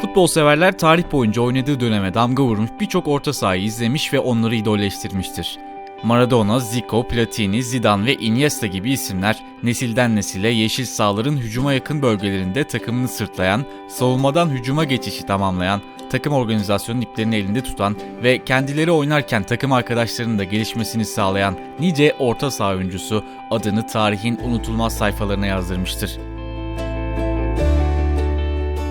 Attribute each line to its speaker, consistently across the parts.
Speaker 1: Futbol severler tarih boyunca oynadığı döneme damga vurmuş birçok orta sahayı izlemiş ve onları idolleştirmiştir. Maradona, Zico, Platini, Zidane ve Iniesta gibi isimler nesilden nesile yeşil sahaların hücuma yakın bölgelerinde takımını sırtlayan, savunmadan hücuma geçişi tamamlayan, takım organizasyonun iplerini elinde tutan ve kendileri oynarken takım arkadaşlarının da gelişmesini sağlayan nice orta saha oyuncusu adını tarihin unutulmaz sayfalarına yazdırmıştır.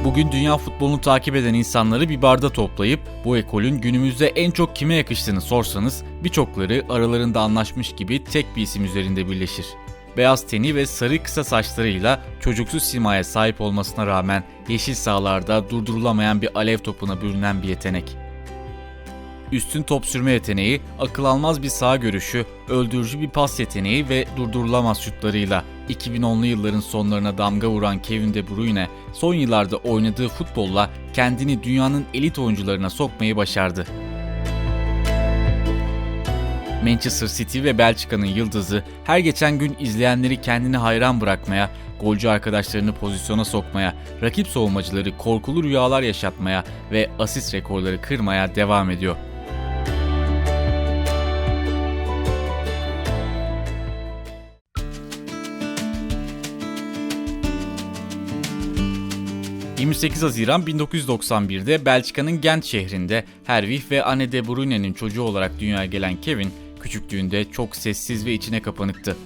Speaker 1: Bugün dünya futbolunu takip eden insanları bir barda toplayıp bu ekolün günümüzde en çok kime yakıştığını sorsanız birçokları aralarında anlaşmış gibi tek bir isim üzerinde birleşir. Beyaz teni ve sarı kısa saçlarıyla çocuksu simaya sahip olmasına rağmen yeşil sahalarda durdurulamayan bir alev topuna bürünen bir yetenek. Üstün top sürme yeteneği, akıl almaz bir sağ görüşü, öldürücü bir pas yeteneği ve durdurulamaz şutlarıyla 2010'lu yılların sonlarına damga vuran Kevin De Bruyne son yıllarda oynadığı futbolla kendini dünyanın elit oyuncularına sokmayı başardı. Manchester City ve Belçika'nın yıldızı her geçen gün izleyenleri kendini hayran bırakmaya, golcü arkadaşlarını pozisyona sokmaya, rakip savunmacıları korkulu rüyalar yaşatmaya ve asist rekorları kırmaya devam ediyor. 28 Haziran 1991'de Belçika'nın Gent şehrinde Herwig ve Anne de Bruyne'nin çocuğu olarak dünyaya gelen Kevin, küçüklüğünde çok sessiz ve içine kapanıktı.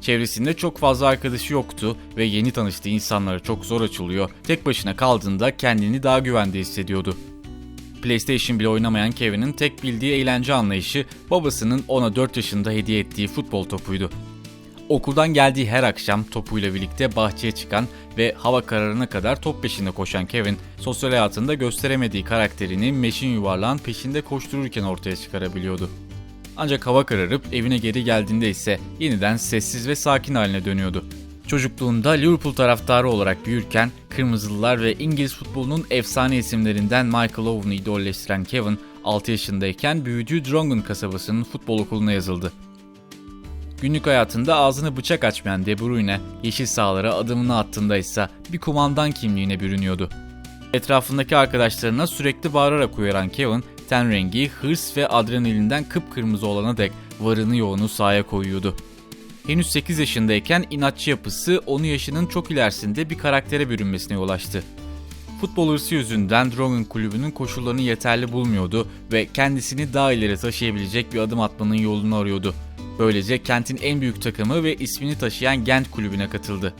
Speaker 1: Çevresinde çok fazla arkadaşı yoktu ve yeni tanıştığı insanlara çok zor açılıyor, tek başına kaldığında kendini daha güvende hissediyordu. PlayStation bile oynamayan Kevin'in tek bildiği eğlence anlayışı babasının ona 4 yaşında hediye ettiği futbol topuydu. Okuldan geldiği her akşam topuyla birlikte bahçeye çıkan ve hava kararına kadar top peşinde koşan Kevin, sosyal hayatında gösteremediği karakterini meşin yuvarlağın peşinde koştururken ortaya çıkarabiliyordu. Ancak hava kararıp evine geri geldiğinde ise yeniden sessiz ve sakin haline dönüyordu. Çocukluğunda Liverpool taraftarı olarak büyürken Kırmızılılar ve İngiliz futbolunun efsane isimlerinden Michael Owen'ı idolleştiren Kevin, 6 yaşındayken büyüdüğü Drongun kasabasının futbol okuluna yazıldı. Günlük hayatında ağzını bıçak açmayan De Bruyne, yeşil sahalara adımını attığında ise bir kumandan kimliğine bürünüyordu. Etrafındaki arkadaşlarına sürekli bağırarak uyaran Kevin, ten rengi, hırs ve adrenalinden kıpkırmızı olana dek varını yoğunu sahaya koyuyordu. Henüz 8 yaşındayken inatçı yapısı onu yaşının çok ilerisinde bir karaktere bürünmesine yol açtı. Futbol hırsı yüzünden Drogon kulübünün koşullarını yeterli bulmuyordu ve kendisini daha ileri taşıyabilecek bir adım atmanın yolunu arıyordu. Böylece kentin en büyük takımı ve ismini taşıyan Gent kulübüne katıldı.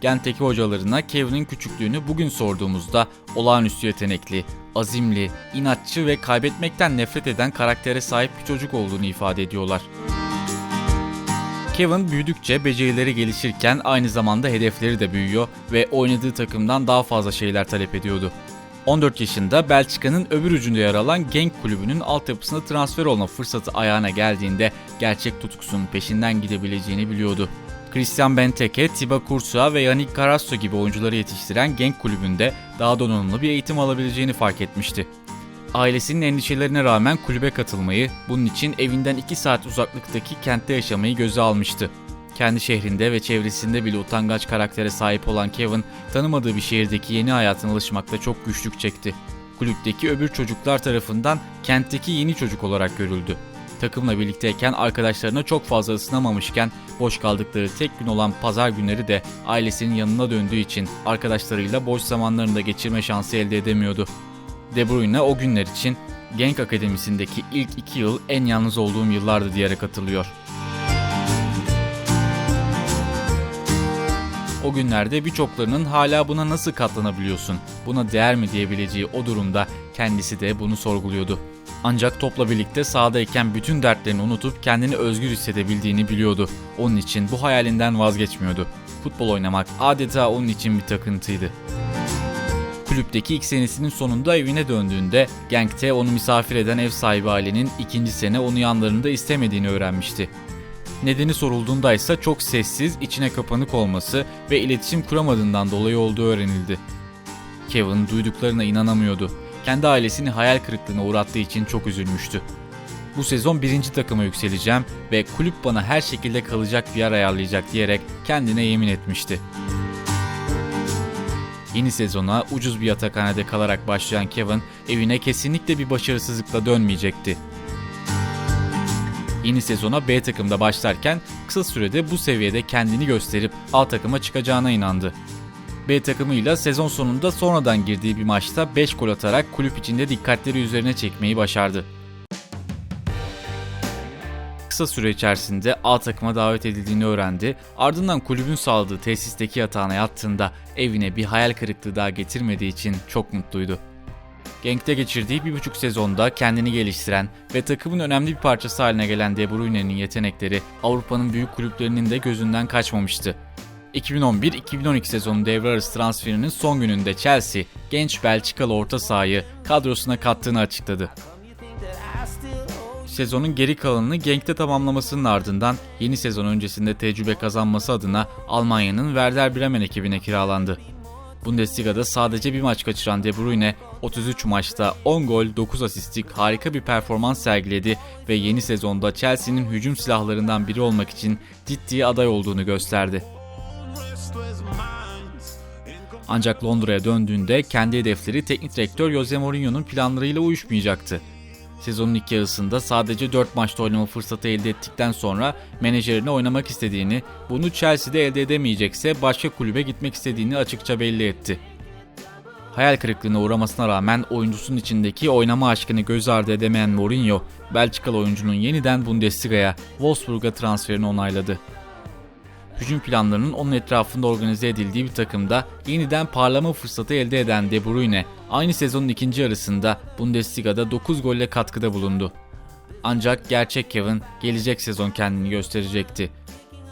Speaker 1: Gent'teki hocalarına Kevin'in küçüklüğünü bugün sorduğumuzda olağanüstü yetenekli, azimli, inatçı ve kaybetmekten nefret eden karaktere sahip bir çocuk olduğunu ifade ediyorlar. Kevin büyüdükçe becerileri gelişirken aynı zamanda hedefleri de büyüyor ve oynadığı takımdan daha fazla şeyler talep ediyordu. 14 yaşında Belçika'nın öbür ucunda yer alan Genk kulübünün altyapısına transfer olma fırsatı ayağına geldiğinde gerçek tutkusunun peşinden gidebileceğini biliyordu. Christian Benteke, Thibaut Courtois ve Yannick Carrasco gibi oyuncuları yetiştiren Genk kulübünde daha donanımlı bir eğitim alabileceğini fark etmişti. Ailesinin endişelerine rağmen kulübe katılmayı, bunun için evinden 2 saat uzaklıktaki kentte yaşamayı göze almıştı. Kendi şehrinde ve çevresinde bile utangaç karaktere sahip olan Kevin, tanımadığı bir şehirdeki yeni hayatına alışmakta çok güçlük çekti. Kulüpteki öbür çocuklar tarafından kentteki yeni çocuk olarak görüldü. Takımla birlikteyken arkadaşlarına çok fazla ısınamamışken boş kaldıkları tek gün olan pazar günleri de ailesinin yanına döndüğü için arkadaşlarıyla boş zamanlarını da geçirme şansı elde edemiyordu. De Bruyne o günler için Genk Akademisi'ndeki ilk iki yıl en yalnız olduğum yıllardı diyerek hatırlıyor. O günlerde birçoklarının hala buna nasıl katlanabiliyorsun, buna değer mi diyebileceği o durumda kendisi de bunu sorguluyordu. Ancak topla birlikte sahadayken bütün dertlerini unutup kendini özgür hissedebildiğini biliyordu. Onun için bu hayalinden vazgeçmiyordu. Futbol oynamak adeta onun için bir takıntıydı. Kulüpteki ilk senesinin sonunda evine döndüğünde Genk'te onu misafir eden ev sahibi ailenin ikinci sene onu yanlarında istemediğini öğrenmişti. Nedeni sorulduğunda ise çok sessiz, içine kapanık olması ve iletişim kuramadığından dolayı olduğu öğrenildi. Kevin duyduklarına inanamıyordu. Kendi ailesini hayal kırıklığına uğrattığı için çok üzülmüştü. Bu sezon birinci takıma yükseleceğim ve kulüp bana her şekilde kalacak bir yer ayarlayacak diyerek kendine yemin etmişti. Yeni sezona ucuz bir yatakhanede kalarak başlayan Kevin evine kesinlikle bir başarısızlıkla dönmeyecekti. Yeni sezona B takımda başlarken kısa sürede bu seviyede kendini gösterip A takıma çıkacağına inandı. B takımıyla sezon sonunda sonradan girdiği bir maçta 5 gol atarak kulüp içinde dikkatleri üzerine çekmeyi başardı. Kısa süre içerisinde A takıma davet edildiğini öğrendi. Ardından kulübün sağladığı tesisteki yatağına yattığında evine bir hayal kırıklığı daha getirmediği için çok mutluydu. Genk'te geçirdiği bir buçuk sezonda kendini geliştiren ve takımın önemli bir parçası haline gelen De Bruyne'nin yetenekleri Avrupa'nın büyük kulüplerinin de gözünden kaçmamıştı. 2011-2012 sezonu devre arası transferinin son gününde Chelsea, genç Belçikalı orta sahayı kadrosuna kattığını açıkladı. Sezonun geri kalanını Genk'te tamamlamasının ardından yeni sezon öncesinde tecrübe kazanması adına Almanya'nın Werder Bremen ekibine kiralandı. Bundesliga'da sadece bir maç kaçıran De Bruyne 33 maçta 10 gol 9 asistlik harika bir performans sergiledi ve yeni sezonda Chelsea'nin hücum silahlarından biri olmak için ciddi aday olduğunu gösterdi. Ancak Londra'ya döndüğünde kendi hedefleri teknik direktör Jose Mourinho'nun planlarıyla uyuşmayacaktı. Sezonun ilk yarısında sadece 4 maçta oynama fırsatı elde ettikten sonra menajerine oynamak istediğini, bunu Chelsea'de elde edemeyecekse başka kulübe gitmek istediğini açıkça belli etti. Hayal kırıklığına uğramasına rağmen oyuncusunun içindeki oynama aşkını göz ardı edemeyen Mourinho, Belçikalı oyuncunun yeniden Bundesliga'ya, Wolfsburg'a transferini onayladı hücum planlarının onun etrafında organize edildiği bir takımda yeniden parlama fırsatı elde eden De Bruyne aynı sezonun ikinci yarısında Bundesliga'da 9 golle katkıda bulundu. Ancak gerçek Kevin gelecek sezon kendini gösterecekti.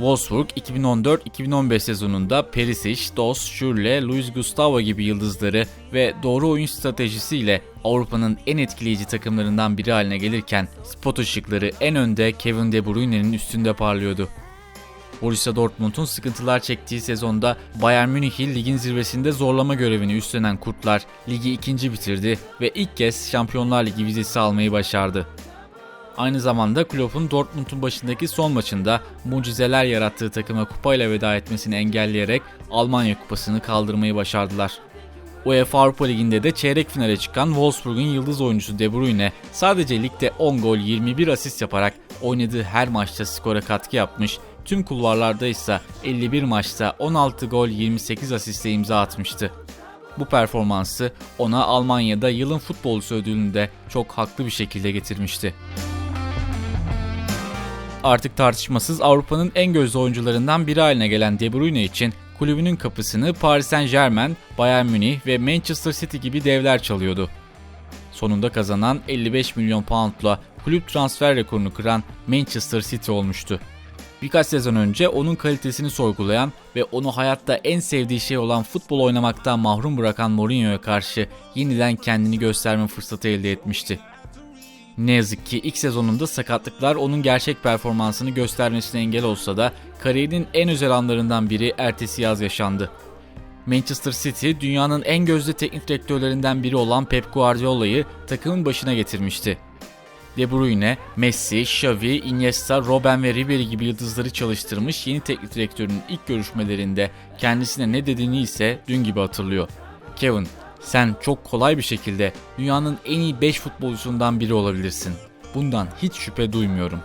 Speaker 1: Wolfsburg 2014-2015 sezonunda Perisic, Dos, Schürrle, Luis Gustavo gibi yıldızları ve doğru oyun stratejisiyle Avrupa'nın en etkileyici takımlarından biri haline gelirken spot ışıkları en önde Kevin De Bruyne'nin üstünde parlıyordu. Borussia Dortmund'un sıkıntılar çektiği sezonda Bayern Münih'i ligin zirvesinde zorlama görevini üstlenen Kurtlar ligi ikinci bitirdi ve ilk kez Şampiyonlar Ligi vizesi almayı başardı. Aynı zamanda Klopp'un Dortmund'un başındaki son maçında mucizeler yarattığı takıma kupayla veda etmesini engelleyerek Almanya kupasını kaldırmayı başardılar. UEFA Avrupa Ligi'nde de çeyrek finale çıkan Wolfsburg'un yıldız oyuncusu De Bruyne sadece ligde 10 gol 21 asist yaparak oynadığı her maçta skora katkı yapmış Tüm kulvarlarda ise 51 maçta 16 gol 28 asiste imza atmıştı. Bu performansı ona Almanya'da yılın futbolcusu ödülünü de çok haklı bir şekilde getirmişti. Artık tartışmasız Avrupa'nın en gözlü oyuncularından biri haline gelen De Bruyne için kulübünün kapısını Paris Saint Germain, Bayern Münih ve Manchester City gibi devler çalıyordu. Sonunda kazanan 55 milyon poundla kulüp transfer rekorunu kıran Manchester City olmuştu. Birkaç sezon önce onun kalitesini sorgulayan ve onu hayatta en sevdiği şey olan futbol oynamaktan mahrum bırakan Mourinho'ya karşı yeniden kendini gösterme fırsatı elde etmişti. Ne yazık ki ilk sezonunda sakatlıklar onun gerçek performansını göstermesine engel olsa da kariyerinin en özel anlarından biri ertesi yaz yaşandı. Manchester City dünyanın en gözde teknik direktörlerinden biri olan Pep Guardiola'yı takımın başına getirmişti. De Bruyne, Messi, Xavi, Iniesta, Robben ve Ribery gibi yıldızları çalıştırmış yeni teknik direktörün ilk görüşmelerinde kendisine ne dediğini ise dün gibi hatırlıyor. Kevin, sen çok kolay bir şekilde dünyanın en iyi 5 futbolcusundan biri olabilirsin. Bundan hiç şüphe duymuyorum.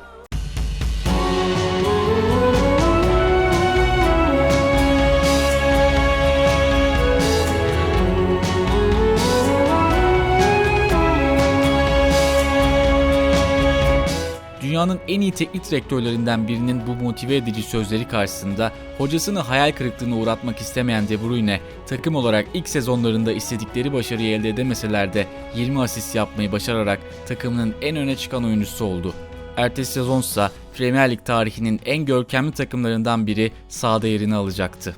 Speaker 1: Dünyanın en iyi teknik direktörlerinden birinin bu motive edici sözleri karşısında hocasını hayal kırıklığına uğratmak istemeyen De Bruyne, takım olarak ilk sezonlarında istedikleri başarıyı elde edemeseler de 20 asist yapmayı başararak takımının en öne çıkan oyuncusu oldu. Ertesi sezonsa Premier Lig tarihinin en görkemli takımlarından biri sahada yerini alacaktı.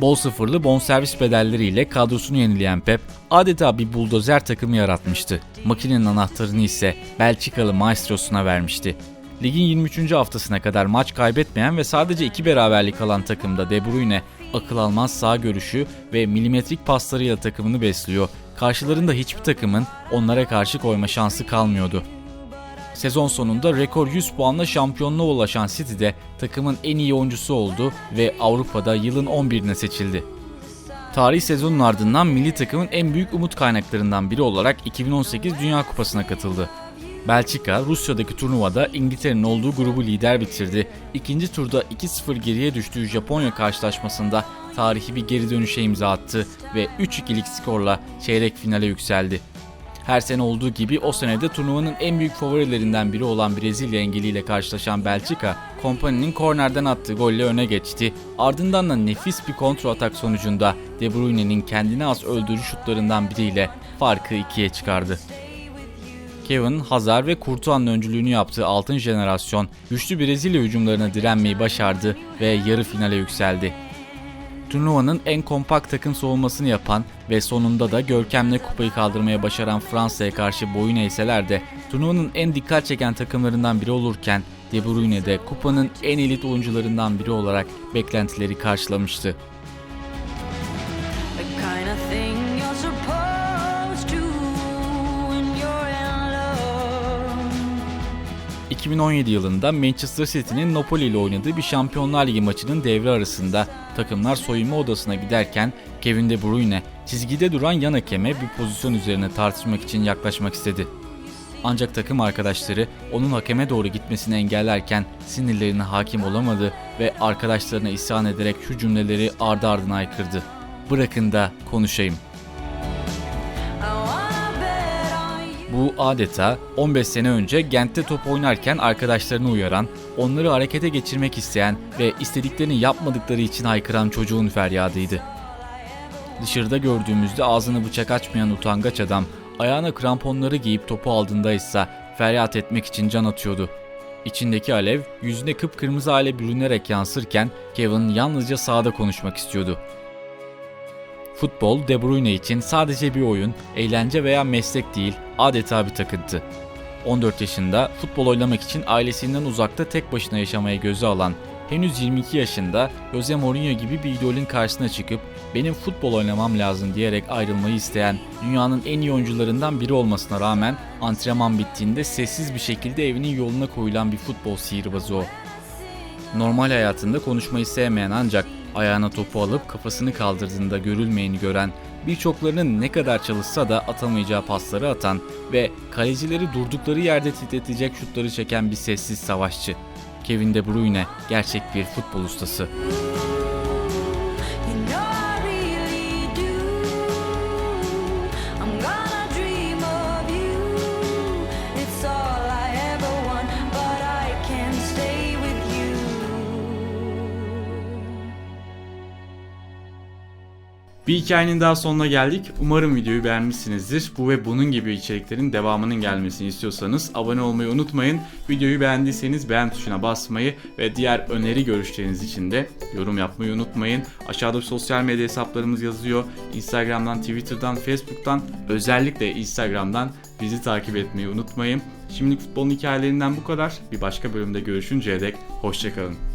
Speaker 1: Bol sıfırlı bonservis bedelleriyle kadrosunu yenileyen Pep adeta bir buldozer takımı yaratmıştı. Makinenin anahtarını ise Belçikalı maestrosuna vermişti. Ligin 23. haftasına kadar maç kaybetmeyen ve sadece iki beraberlik alan takımda De Bruyne akıl almaz sağ görüşü ve milimetrik paslarıyla takımını besliyor. Karşılarında hiçbir takımın onlara karşı koyma şansı kalmıyordu. Sezon sonunda rekor 100 puanla şampiyonluğa ulaşan City'de takımın en iyi oyuncusu oldu ve Avrupa'da yılın 11'ine seçildi. Tarih sezonun ardından milli takımın en büyük umut kaynaklarından biri olarak 2018 Dünya Kupası'na katıldı. Belçika, Rusya'daki turnuvada İngiltere'nin olduğu grubu lider bitirdi. İkinci turda 2-0 geriye düştüğü Japonya karşılaşmasında tarihi bir geri dönüşe imza attı ve 3-2'lik skorla çeyrek finale yükseldi. Her sene olduğu gibi o senede turnuvanın en büyük favorilerinden biri olan Brezilya engeliyle karşılaşan Belçika, Kompany'nin kornerden attığı golle öne geçti. Ardından da nefis bir kontrol atak sonucunda De Bruyne'nin kendine az öldürücü şutlarından biriyle farkı ikiye çıkardı. Kevin, Hazard ve Courtois'un öncülüğünü yaptığı altın jenerasyon güçlü Brezilya hücumlarına direnmeyi başardı ve yarı finale yükseldi. Turnuvanın en kompakt takım savunmasını yapan ve sonunda da görkemle kupayı kaldırmaya başaran Fransa'ya karşı boyun eğseler de turnuvanın en dikkat çeken takımlarından biri olurken De Bruyne de kupanın en elit oyuncularından biri olarak beklentileri karşılamıştı.
Speaker 2: The kind of thing you're
Speaker 1: 2017 yılında Manchester City'nin Napoli ile oynadığı bir Şampiyonlar Ligi maçının devre arasında takımlar soyunma odasına giderken Kevin De Bruyne çizgide duran yan hakeme bir pozisyon üzerine tartışmak için yaklaşmak istedi. Ancak takım arkadaşları onun hakeme doğru gitmesini engellerken sinirlerine hakim olamadı ve arkadaşlarına isyan ederek şu cümleleri ardı ardına aykırdı. Bırakın da konuşayım. Bu adeta 15 sene önce Gent'te top oynarken arkadaşlarını uyaran, onları harekete geçirmek isteyen ve istediklerini yapmadıkları için haykıran çocuğun feryadıydı. Dışarıda gördüğümüzde ağzını bıçak açmayan utangaç adam, ayağına kramponları giyip topu aldığında ise feryat etmek için can atıyordu. İçindeki alev yüzüne kıpkırmızı hale bürünerek yansırken Kevin yalnızca sahada konuşmak istiyordu. Futbol De Bruyne için sadece bir oyun, eğlence veya meslek değil, adeta bir takıntı. 14 yaşında futbol oynamak için ailesinden uzakta tek başına yaşamaya göze alan, henüz 22 yaşında Jose Mourinho gibi bir idolün karşısına çıkıp benim futbol oynamam lazım diyerek ayrılmayı isteyen dünyanın en iyi oyuncularından biri olmasına rağmen antrenman bittiğinde sessiz bir şekilde evinin yoluna koyulan bir futbol sihirbazı o. Normal hayatında konuşmayı sevmeyen ancak ayağına topu alıp kafasını kaldırdığında görülmeyeni gören, birçoklarının ne kadar çalışsa da atamayacağı pasları atan ve kalecileri durdukları yerde titretecek şutları çeken bir sessiz savaşçı. Kevin De Bruyne gerçek bir futbol ustası. Bir hikayenin daha sonuna geldik. Umarım videoyu beğenmişsinizdir. Bu ve bunun gibi içeriklerin devamının gelmesini istiyorsanız abone olmayı unutmayın. Videoyu beğendiyseniz beğen tuşuna basmayı ve diğer öneri görüşleriniz için de yorum yapmayı unutmayın. Aşağıda sosyal medya hesaplarımız yazıyor. Instagram'dan, Twitter'dan, Facebook'tan özellikle Instagram'dan bizi takip etmeyi unutmayın. Şimdilik futbolun hikayelerinden bu kadar. Bir başka bölümde görüşünceye dek hoşçakalın.